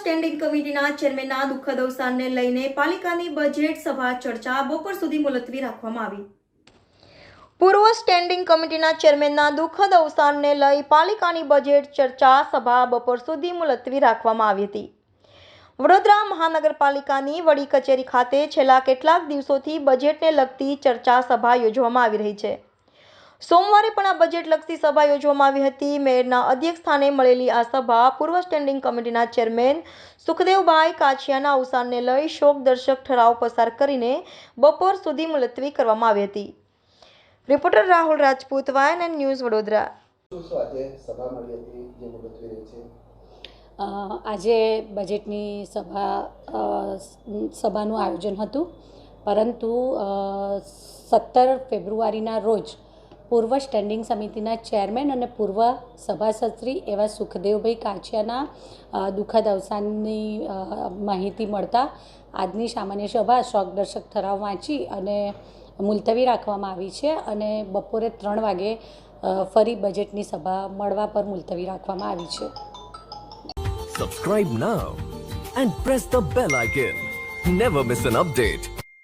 Standing કમિટીના ચેરમેનના દુઃખદ અવસાનને લઈને પાલિકાની બજેટ સભા ચર્ચા બપોર સુધી મુલતવી રાખવામાં આવી. પૂર્વ સ્ટેન્ડિંગ કમિટીના ચેરમેનના દુઃખદ અવસાનને લઈ પાલિકાની બજેટ ચર્ચા સભા બપોર સુધી મુલતવી રાખવામાં આવી હતી. વડોદરા મહાનગરપાલિકાની વડી કચેરી ખાતે છેલ્લા કેટલાક દિવસોથી બજેટને લગતી ચર્ચા સભા યોજવામાં આવી રહી છે. સોમવારે પણ આ બજેટ લક્ષી સભા યોજવામાં આવી હતી. મેયરના અધ્યક્ષ સ્થાને મળેલી આ સભા પૂર્વ સ્ટેન્ડિંગ કમિટીના ચેરમેન સુખદેવભાઈ કાછિયાના અવસાનને લઈ શોકદર્શક ઠરાવ પસાર કરીને બપોર સુધી મુલતવી કરવામાં આવી હતી. રિપોર્ટર રાહુલ રાજપૂત વાયન ન્યૂઝ વડોદરા. શું શું આજે સભા મળી હતી જે મુલતવી રહી છે? અ, આજે બજેટની સભા સભાનું આયોજન હતું. પરંતુ સત્તર ફેબ્રુઆરીના રોજ પૂર્વ સ્ટેન્ડિંગ સમિતિના ચેરમેન અને પૂર્વ સભાસદશ્રી એવા સુખદેવભાઈ કાછિયાના દુઃખદ અવસાનની માહિતી મળતા આજની સામાન્ય સભા શોકદર્શક ઠરાવ વાંચી અને મુલતવી રાખવામાં આવી છે અને બપોરે ત્રણ વાગે ફરી બજેટની સભા મળવા પર મુલતવી રાખવામાં આવી છે subscribe now and press the bell icon never miss an update.